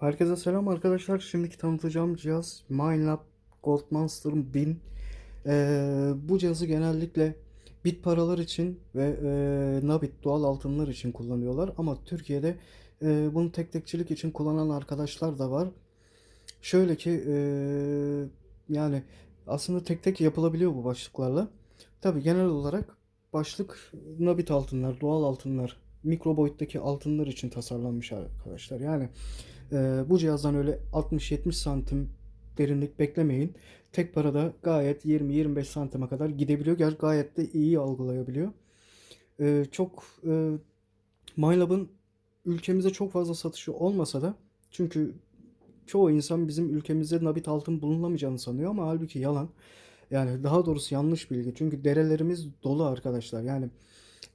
Herkese selam arkadaşlar. Şimdiki tanıtacağım cihaz Minelab Goldmonster 1000. Ee, bu cihazı genellikle bit paralar için ve e, Nabit doğal altınlar için kullanıyorlar. Ama Türkiye'de e, bunu tek tekçilik için kullanan arkadaşlar da var. Şöyle ki e, yani aslında tek tek yapılabiliyor bu başlıklarla. Tabii genel olarak başlık Nabit altınlar, doğal altınlar, mikro boyuttaki altınlar için tasarlanmış arkadaşlar. Yani ee, bu cihazdan öyle 60-70 santim derinlik beklemeyin. Tek parada gayet 20-25 santime kadar gidebiliyor. Ger gayet de iyi algılayabiliyor. Ee, çok e, MyLab'ın ülkemize çok fazla satışı olmasa da çünkü çoğu insan bizim ülkemizde nabit altın bulunamayacağını sanıyor ama halbuki yalan. Yani daha doğrusu yanlış bilgi. Çünkü derelerimiz dolu arkadaşlar. Yani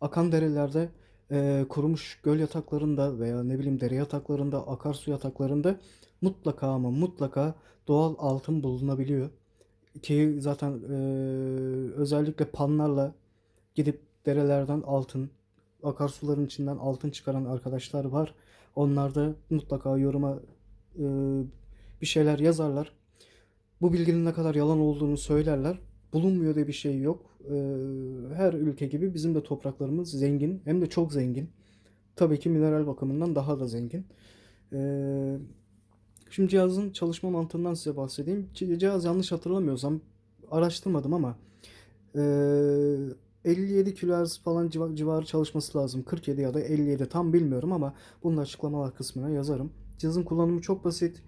akan derelerde e, kurumuş göl yataklarında veya ne bileyim dere yataklarında, akarsu yataklarında mutlaka ama mutlaka doğal altın bulunabiliyor. Ki zaten e, özellikle panlarla gidip derelerden altın, akarsuların içinden altın çıkaran arkadaşlar var. Onlar da mutlaka yoruma e, bir şeyler yazarlar. Bu bilginin ne kadar yalan olduğunu söylerler. Bulunmuyor diye bir şey yok. Ee, her ülke gibi bizim de topraklarımız zengin. Hem de çok zengin. Tabii ki mineral bakımından daha da zengin. Ee, şimdi cihazın çalışma mantığından size bahsedeyim. Cihaz yanlış hatırlamıyorsam araştırmadım ama e, 57 kHz falan civa- civarı çalışması lazım. 47 ya da 57 tam bilmiyorum ama bunu açıklamalar kısmına yazarım. Cihazın kullanımı çok basit.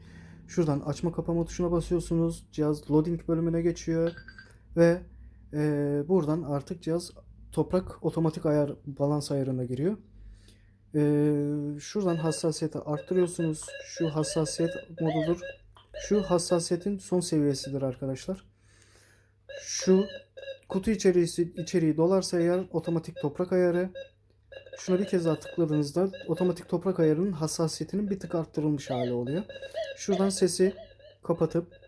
Şuradan açma kapama tuşuna basıyorsunuz. Cihaz loading bölümüne geçiyor. Ve e, buradan artık cihaz toprak otomatik ayar balans ayarına giriyor. E, şuradan hassasiyeti arttırıyorsunuz. Şu hassasiyet modudur. Şu hassasiyetin son seviyesidir arkadaşlar. Şu kutu içeriği, içeriği dolarsa eğer otomatik toprak ayarı. Şuna bir kez daha tıkladığınızda otomatik toprak ayarının hassasiyetinin bir tık arttırılmış hali oluyor. Şuradan sesi kapatıp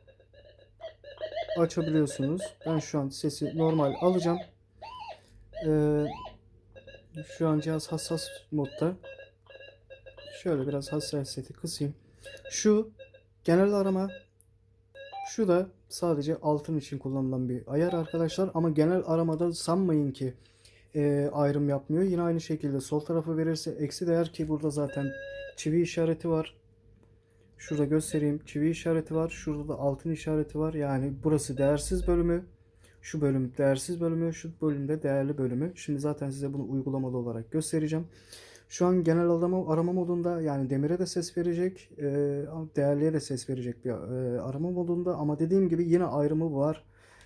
açabiliyorsunuz. Ben şu an sesi normal alacağım. Ee, şu an cihaz hassas modda. Şöyle biraz hassasiyeti kısayım. Şu genel arama. Şu da sadece altın için kullanılan bir ayar arkadaşlar. Ama genel aramada sanmayın ki e, ayrım yapmıyor. Yine aynı şekilde sol tarafı verirse eksi değer ki burada zaten çivi işareti var. Şurada göstereyim. Çivi işareti var. Şurada da altın işareti var. Yani burası değersiz bölümü. Şu bölüm değersiz bölümü. Şu bölümde değerli bölümü. Şimdi zaten size bunu uygulamalı olarak göstereceğim. Şu an genel arama, arama modunda yani demire de ses verecek. e, değerliye de ses verecek bir e, arama modunda. Ama dediğim gibi yine ayrımı var.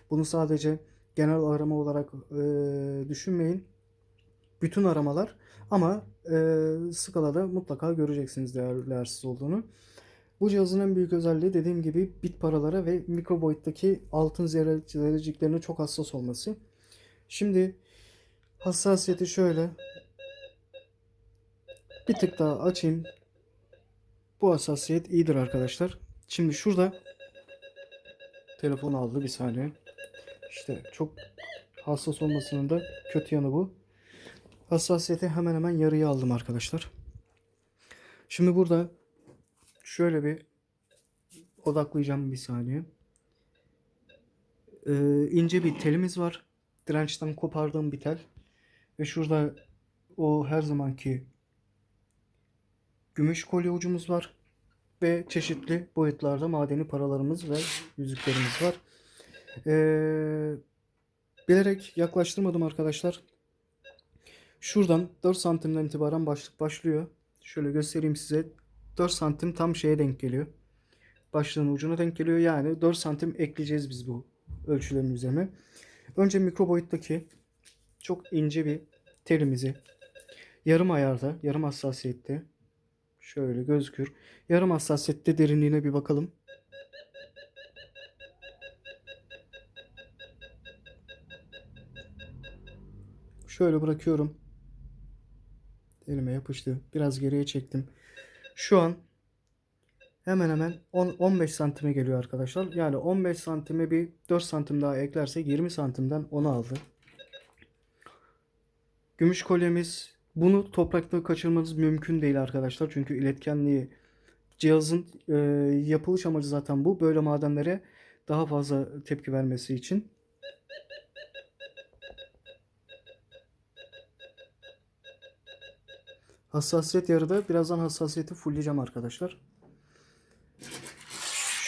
Bunu sadece genel arama olarak e, düşünmeyin. Bütün aramalar ama e, skalada mutlaka göreceksiniz değerli değersiz olduğunu. Bu cihazın en büyük özelliği dediğim gibi bit paralara ve mikro boyuttaki altın zerre- zerreciklerine çok hassas olması. Şimdi hassasiyeti şöyle bir tık daha açayım. Bu hassasiyet iyidir arkadaşlar. Şimdi şurada telefon aldı bir saniye. İşte çok hassas olmasının da kötü yanı bu. Hassasiyeti hemen hemen yarıya aldım arkadaşlar. Şimdi burada şöyle bir odaklayacağım bir saniye. Ee, ince bir telimiz var. Dirençten kopardığım bir tel. Ve şurada o her zamanki gümüş kolye ucumuz var. Ve çeşitli boyutlarda madeni paralarımız ve yüzüklerimiz var. Ee, bilerek yaklaştırmadım arkadaşlar. Şuradan 4 santimden itibaren başlık başlıyor. Şöyle göstereyim size. 4 santim tam şeye denk geliyor. Başlığın ucuna denk geliyor. Yani 4 santim ekleyeceğiz biz bu ölçülerin üzerine. Önce mikro boyuttaki çok ince bir telimizi yarım ayarda, yarım hassasiyette şöyle gözükür. Yarım hassasiyette derinliğine bir bakalım. Şöyle bırakıyorum. Elime yapıştı. Biraz geriye çektim. Şu an hemen hemen 10 15 santime geliyor arkadaşlar. Yani 15 santime bir 4 santim daha eklersek 20 santimden 10'u aldı. Gümüş kolyemiz bunu toprakta kaçırmanız mümkün değil arkadaşlar. Çünkü iletkenliği cihazın e, yapılış amacı zaten bu. Böyle madenlere daha fazla tepki vermesi için. Hassasiyet yarıda. Birazdan hassasiyeti fullleyeceğim arkadaşlar.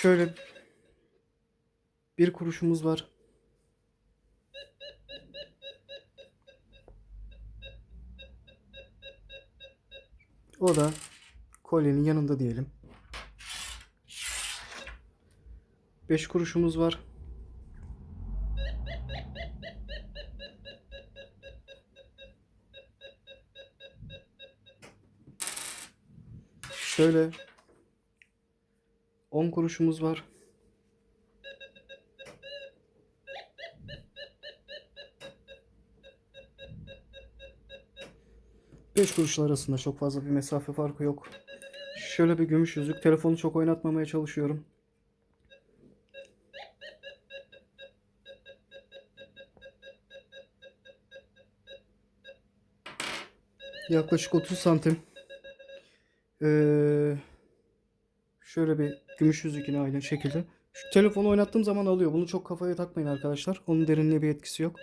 Şöyle bir kuruşumuz var. O da kolyenin yanında diyelim. 5 kuruşumuz var. Şöyle 10 kuruşumuz var. Beş kuruşlar arasında çok fazla bir mesafe farkı yok. Şöyle bir gümüş yüzük. Telefonu çok oynatmamaya çalışıyorum. Yaklaşık 30 santim. Şöyle bir gümüş yüzük yine aynı şekilde. Şu telefonu oynattığım zaman alıyor. Bunu çok kafaya takmayın arkadaşlar. Onun derinliğe bir etkisi yok.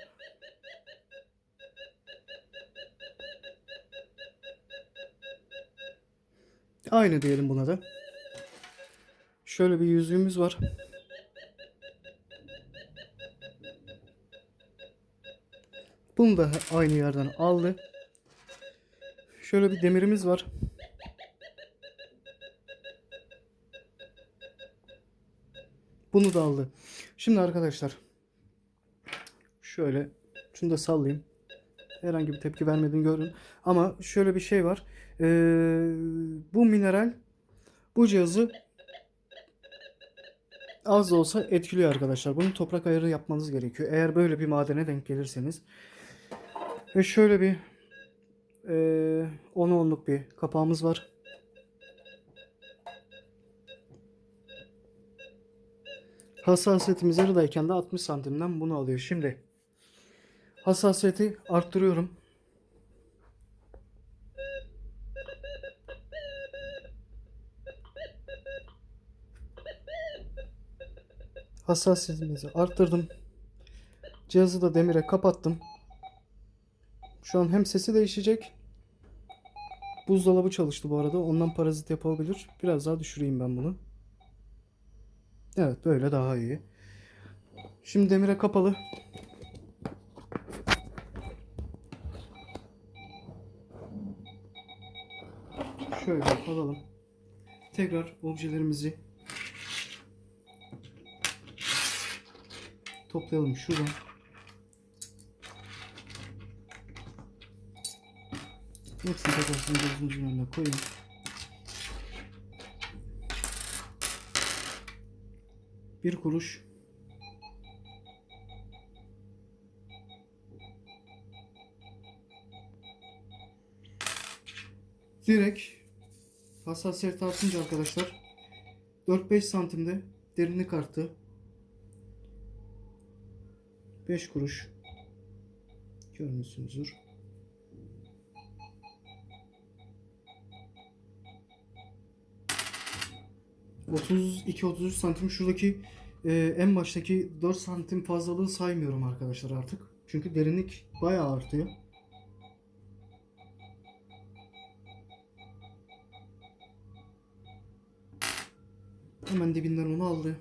Aynı diyelim buna da. Şöyle bir yüzüğümüz var. Bunu da aynı yerden aldı. Şöyle bir demirimiz var. Bunu da aldı. Şimdi arkadaşlar şöyle şunu da sallayayım. Herhangi bir tepki vermediğini gördüm. Ama şöyle bir şey var. Ee, bu mineral bu cihazı az da olsa etkiliyor arkadaşlar. Bunun toprak ayarı yapmanız gerekiyor. Eğer böyle bir madene denk gelirseniz. Ve şöyle bir ee, 10 onluk bir kapağımız var. Hassasiyetimiz yarıdayken de 60 santimden bunu alıyor. Şimdi hassasiyeti arttırıyorum. Hassasiyetimizi arttırdım. Cihazı da demire kapattım. Şu an hem sesi değişecek. Buzdolabı çalıştı bu arada. Ondan parazit yapabilir. Biraz daha düşüreyim ben bunu. Evet böyle daha iyi. Şimdi demire kapalı. Şöyle alalım. Tekrar objelerimizi toplayalım şuradan. Hepsini tekrar sizin gözünüzün önüne koyun. Bir kuruş. Direkt hassasiyet artınca arkadaşlar 4-5 santimde derinlik arttı. 5 kuruş. Görmüşsünüzdür. ...32-33 santim şuradaki e, en baştaki 4 santim fazlalığı saymıyorum arkadaşlar artık. Çünkü derinlik bayağı artıyor. Hemen dibinden onu aldı.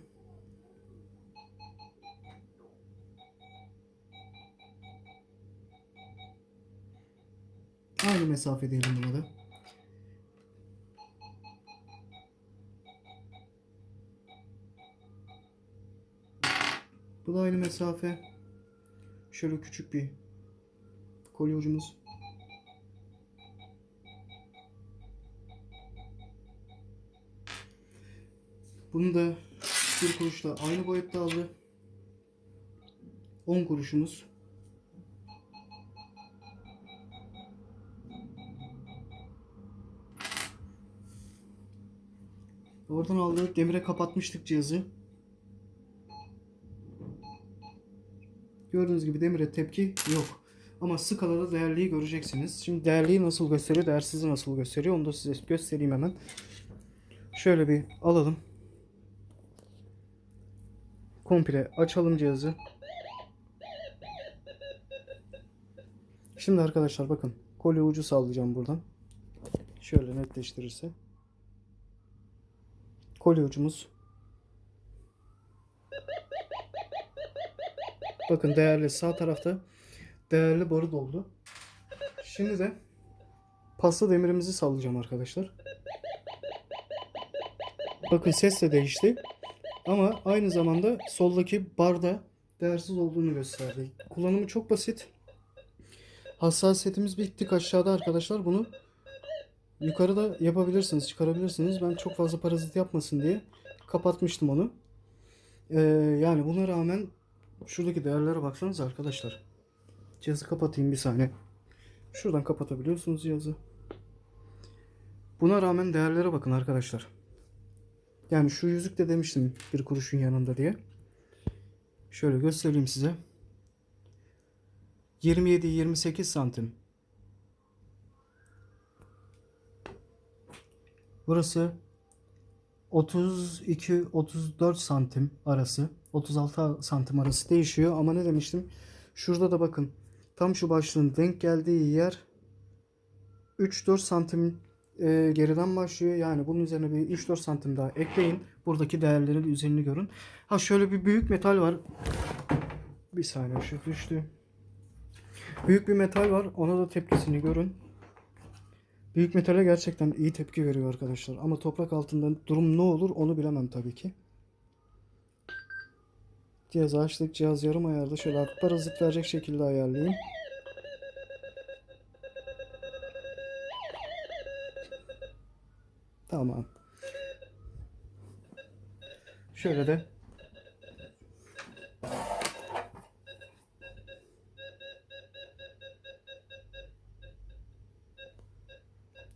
Aynı mesafe diyelim buna da. Da aynı mesafe. Şöyle küçük bir kolye. Bunu da bir kuruşla aynı boyutta aldı. 10 kuruşumuz. Oradan aldık. Demire kapatmıştık cihazı. Gördüğünüz gibi demire tepki yok. Ama skalada değerliği göreceksiniz. Şimdi değerliği nasıl gösteriyor, değersizliği nasıl gösteriyor onu da size göstereyim hemen. Şöyle bir alalım. Komple açalım cihazı. Şimdi arkadaşlar bakın. Kolye ucu sallayacağım buradan. Şöyle netleştirirse. Kolye ucumuz. Bakın değerli sağ tarafta değerli boru doldu. Şimdi de pasta demirimizi sallayacağım arkadaşlar. Bakın ses de değişti. Ama aynı zamanda soldaki barda değersiz olduğunu gösterdi. Kullanımı çok basit. Hassasiyetimiz bir tık aşağıda arkadaşlar. Bunu yukarıda yapabilirsiniz, çıkarabilirsiniz. Ben çok fazla parazit yapmasın diye kapatmıştım onu. Ee, yani buna rağmen şuradaki değerlere baksanız arkadaşlar. Cihazı kapatayım bir saniye. Şuradan kapatabiliyorsunuz cihazı. Buna rağmen değerlere bakın arkadaşlar. Yani şu yüzük de demiştim bir kuruşun yanında diye. Şöyle göstereyim size. 27-28 santim. Burası 32-34 santim arası. 36 santim arası değişiyor. Ama ne demiştim? Şurada da bakın. Tam şu başlığın denk geldiği yer 3-4 santim e, geriden başlıyor. Yani bunun üzerine bir 3-4 santim daha ekleyin. Buradaki değerlerin üzerini görün. Ha şöyle bir büyük metal var. Bir saniye şu düştü. Büyük bir metal var. Ona da tepkisini görün. Büyük metale gerçekten iyi tepki veriyor arkadaşlar. Ama toprak altında durum ne olur onu bilemem tabii ki. Cihazı açtık. Cihaz yarım ayarda. Şöyle artık parazit verecek şekilde ayarlayayım. Tamam. Şöyle de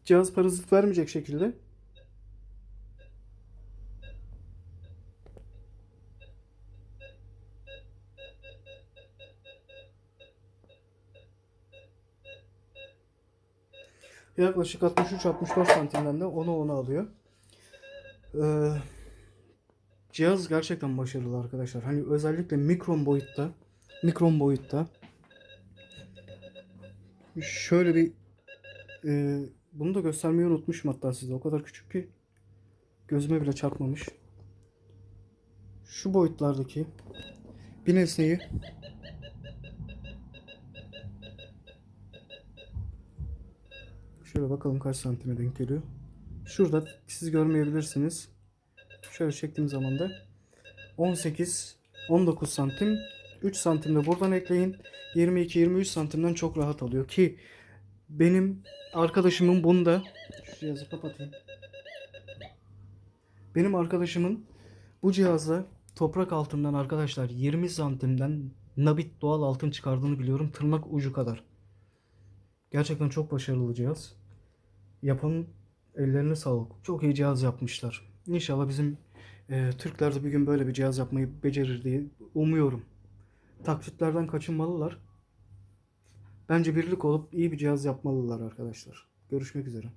cihaz parazit vermeyecek şekilde yaklaşık 63-64 santimden de onu onu alıyor. Ee, cihaz gerçekten başarılı arkadaşlar. Hani özellikle mikron boyutta mikron boyutta şöyle bir e, bunu da göstermeyi unutmuşum hatta size. O kadar küçük ki gözüme bile çarpmamış. Şu boyutlardaki bir nesneyi şöyle bakalım kaç santime denk geliyor. Şurada siz görmeyebilirsiniz. Şöyle çektiğim zaman da 18 19 santim 3 santim de buradan ekleyin. 22-23 santimden çok rahat alıyor ki benim arkadaşımın bunda şu cihazı kapatayım. Benim arkadaşımın bu cihazla toprak altından arkadaşlar 20 santimden nabit doğal altın çıkardığını biliyorum. Tırnak ucu kadar. Gerçekten çok başarılı cihaz. Yapan ellerine sağlık. Çok iyi cihaz yapmışlar. İnşallah bizim e, Türkler de bir gün böyle bir cihaz yapmayı becerir diye umuyorum. Taklitlerden kaçınmalılar. Bence birlik olup iyi bir cihaz yapmalılar arkadaşlar. Görüşmek üzere.